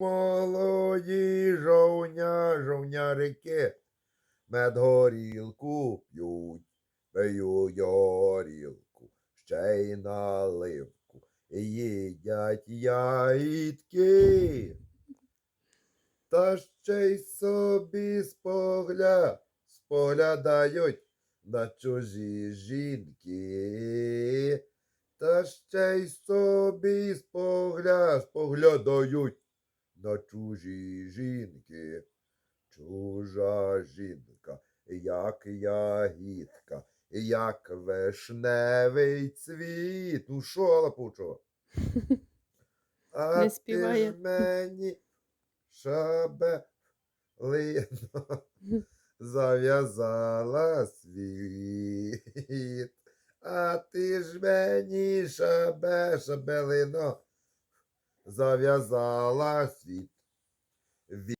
Молоді жовня, жовнярики, мед горілку п'ють, п'ють горілку, ще й наливку, і їдять яїдки. Та ще й собі спогля, споглядають на чужі жінки. Та ще й собі спогля, споглядають на чужі жінки. Чужа жінка, як ягідка, як вишневий цвіт. Ну що, лапучо? А ти ж мені шабелино зав'язала світ. А ти ж мені шабе, шабелино зав'язала світ.